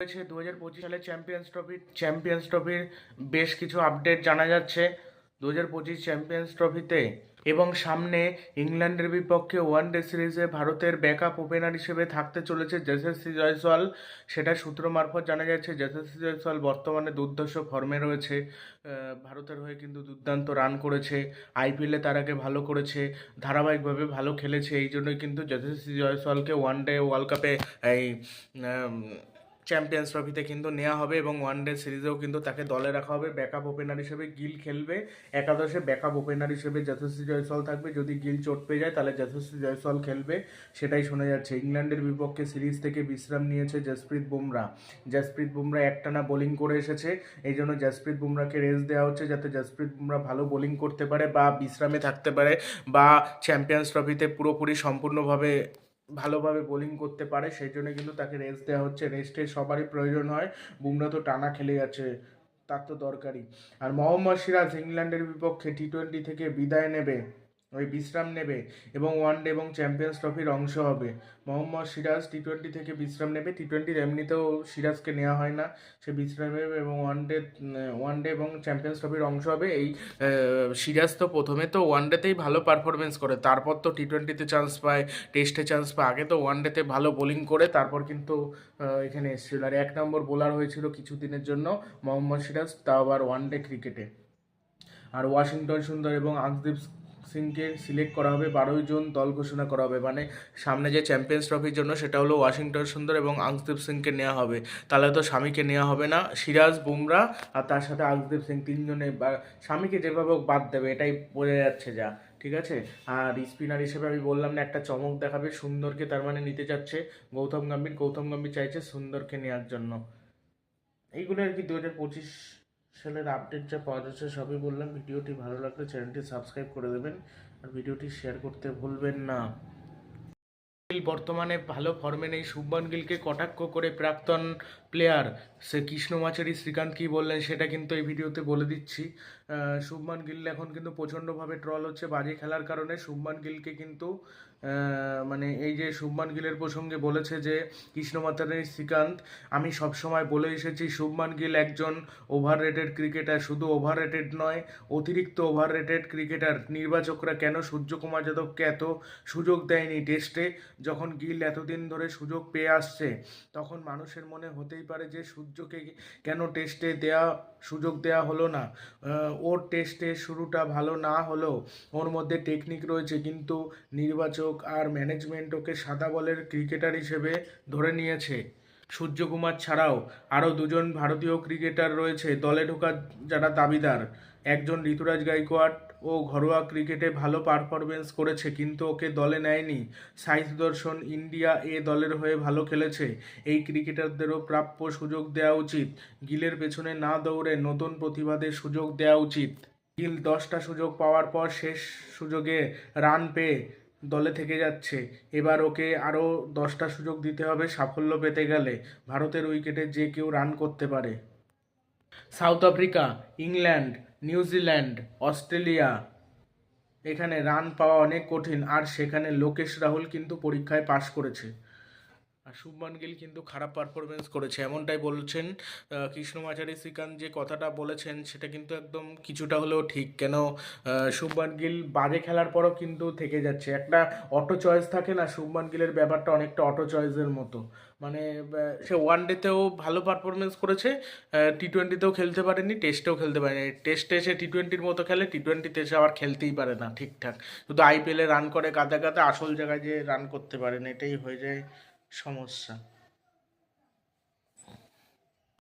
হয়েছে দু হাজার পঁচিশ সালে চ্যাম্পিয়ন্স ট্রফির চ্যাম্পিয়ন্স ট্রফির বেশ কিছু আপডেট জানা যাচ্ছে। দু হাজার পঁচিশ চ্যাম্পিয়ন্স ট্রফিতে এবং সামনে ইংল্যান্ডের বিপক্ষে ওয়ান ডে সিরিজে ভারতের ব্যাকআপ ওপেনার হিসেবে থাকতে চলেছে যশস্বী জয়সওয়াল। সেটা সূত্র মারফত জানা যাচ্ছে যশস্বী জয়সওয়াল বর্তমানে দুর্ধর্ষ ফর্মে রয়েছে। ভারতের হয়ে কিন্তু দুর্দান্ত রান করেছে আইপিএলে তার আগে ভালো করেছে, ধারাবাহিকভাবে ভালো খেলেছে। এই জন্যই কিন্তু যশস্বী জয়সওয়ালকে ওয়ান ডে ওয়ার্ল্ড কাপে এই চ্যাম্পিয়ন্স ট্রফিতে কিন্তু নেওয়া হবে এবং ওয়ান ডে সিরিজেও কিন্তু তাকে দলে রাখা হবে। ব্যাকআপ ওপেনার হিসেবে গিল খেলবে। একাদশে ব্যাকআপ ওপেনার হিসেবে যশস্বী জয়সওয়াল থাকবে। যদি গিল চোট পেয়ে যায়, তাহলে যশস্বী জয়সওয়াল খেলবে। সেটাই শোনা যাচ্ছে। ইংল্যান্ডের বিপক্ষে সিরিজ থেকে বিশ্রাম নিয়েছে জসপ্রীত বুমরা। জসপ্রীত বুমরা একটানা বোলিং করে এসেছে। এই জন্য জসপ্রীত বুমরাকে রেস্ট দেওয়া হচ্ছে যাতে জসপ্রীত বুমরা ভালো বোলিং করতে পারে বা বিশ্রামে থাকতে পারে বা চ্যাম্পিয়ন্স ট্রফিতে পুরোপুরি সম্পূর্ণভাবে ভালোভাবে বোলিং করতে পারে, সেই জন্য কিন্তু তাকে রেস্ট দেওয়া হচ্ছে। রেস্টের সবারই প্রয়োজন হয়। বুমরা তো টানা খেলে যাচ্ছে, তার তো দরকারই। আর মোহাম্মদ সিরাজ ইংল্যান্ডের বিপক্ষে টি টোয়েন্টি থেকে বিদায় নেবে। ওই বিশ্রাম নেবে এবং ওয়ান ডে এবং চ্যাম্পিয়ন্স ট্রফির অংশ হবে। মোহাম্মদ সিরাজ টি টোয়েন্টি থেকে বিশ্রাম নেবে। টি টোয়েন্টির এমনিতেও সিরাজকে নেওয়া হয় না। সে বিশ্রাম নেবে এবং ওয়ান ডে ওয়ান ডে এবং চ্যাম্পিয়ন্স ট্রফির অংশ হবে। এই সিরাজ তো প্রথমে তো ওয়ান ডেতেই ভালো পারফরমেন্স করে। তারপর তো টি টোয়েন্টিতে চান্স পায় টেস্টে চান্স পায়। আগে তো ওয়ান ডেতে ভালো বোলিং করে, তারপর কিন্তু এখানে এসেছিল। আর এক নম্বর বোলার হয়েছিল কিছুদিনের জন্য মোহাম্মদ সিরাজ, তাও আবার ওয়ান ডে ক্রিকেটে আর ওয়াশিংটন সুন্দর এবং আকদীপ সিংকে সিলেক্ট করা হবে, বারোই জুন দল ঘোষণা করা হবে। মানে সামনে যে চ্যাম্পিয়ন্স ট্রফির জন্য সেটা হলো ওয়াশিংটন সুন্দর এবং আকদীপ সিংকে নেওয়া হবে। তাহলে তো স্বামীকে নেওয়া হবে না, সিরাজ, বুমরা আর তার সাথে আকদীপ সিং তিনজনে স্বামীকে যেভাবে বাদ দেবে, এটাই বোঝা যাচ্ছে যা, ঠিক আছে? আর স্পিনার হিসেবে আমি বললাম না, একটা চমক দেখাবে, সুন্দরকে তার মানে নিতে চাচ্ছে গৌতম গম্ভীর। গৌতম গম্ভীর চাইছে সুন্দরকে নেওয়ার জন্য। এইগুলো আর কি দু হাজার পঁচিশ সালের আপডেট যা পাওয়া যাচ্ছে সবই বললাম। ভিডিওটি ভালো লাগলে চ্যানেলটি সাবস্ক্রাইব করে দেবেন আর ভিডিওটি শেয়ার করতে ভুলবেন না। বর্তমানে ভালো ফর্মে নেই। শুভমান গিলকে কটাক্ষ করে প্রাক্তন প্লেয়ার সে কৃষ্ণমাচারী শ্রীকান্ত কী বললেন সেটা কিন্তু এই ভিডিওতে বলে দিচ্ছি। শুভমান গিল এখন কিন্তু প্রচণ্ডভাবে ট্রল হচ্ছে বাজে খেলার কারণে। শুভমান গিলকে কিন্তু মানে এই যে শুভমান গিলের প্রসঙ্গে বলেছে যে কৃষ্ণমাচারী শ্রীকান্ত, আমি সবসময় বলে এসেছি শুভমান গিল একজন ওভার রেটেড ক্রিকেটার শুধু ওভার রেটেড নয়, অতিরিক্ত ওভার রেটেড ক্রিকেটার নির্বাচকরা কেন সূর্যকুমার যাদবকে এত সুযোগ দেয়নি টেস্টে যখন গিল এতদিন ধরে সুযোগ পেয়ে আসছে, তখন মানুষের মনে হতেই পারে যে সূর্যকে কেন টেস্টে দেয়া, সুযোগ দেয়া হলো না। ওর টেস্টে শুরুটা ভালো না হলেও ওর মধ্যে টেকনিক রয়েছে, কিন্তু নির্বাচক আর ম্যানেজমেন্ট ওকে সাদা বলের ক্রিকেটার হিসেবে ধরে নিয়েছে। সূর্যকুমার ছাড়াও আরও দুজন ভারতীয় ক্রিকেটার রয়েছে দলে ঢোকার যারা দাবিদার। একজন ঋতুরাজ গাইকোয়াড ও ঘরোয়া ক্রিকেটে ভালো পারফরমেন্স করেছে, কিন্তু ওকে দলে নেয়নি। সাই সুদর্শন ইন্ডিয়া এ দলের হয়ে ভালো খেলেছে। এই ক্রিকেটারদেরও প্রাপ্য সুযোগ দেওয়া উচিত। গিলের পেছনে না দৌড়ে নতুন প্রতিভাদের সুযোগ দেওয়া উচিত। গিল দশটা সুযোগ পাওয়ার পর শেষ সুযোগে রান পেয়ে দলে থেকে যাচ্ছে। এবার ওকে আরও দশটা সুযোগ দিতে হবে সাফল্য পেতে গেলে ভারতের উইকেটে যে কেউ রান করতে পারে। South Africa, England, New Zealand, Australia, এখানে রান পাওয়া অনেক কঠিন। আর সেখানে লোকেশ রাহুল কিন্তু পরীক্ষায় পাশ করেছে। আর শুভমান গিল কিন্তু খারাপ পারফরমেন্স করেছে, এমনটাই বলছেন কৃষ্ণমাচারী শ্রীকান্ত যে কথাটা বলেছেন, সেটা কিন্তু একদম কিছুটা হলেও ঠিক। কেন শুভমান গিল বাজে খেলার পরও কিন্তু থেকে যাচ্ছে। একটা অটো চয়েস থাকে না, শুভমান গিলের ব্যাপারটা অনেকটা অটো চয়েসের মতো। মানে সে ওয়ান ডেতেও ভালো পারফরমেন্স করেছে টি টোয়েন্টিতেও খেলতে পারেনি টেস্টেও খেলতে পারেনি। টেস্টে এসে টি টোয়েন্টির মতো খেলে টি টোয়েন্টিতে এসে আবার খেলতেই পারে না ঠিকঠাক। শুধু আইপিএলে রান করে, কাদা কাদা আসল জায়গায় যে রান করতে পারে না, এটাই হয়ে যায়। সমস্যা।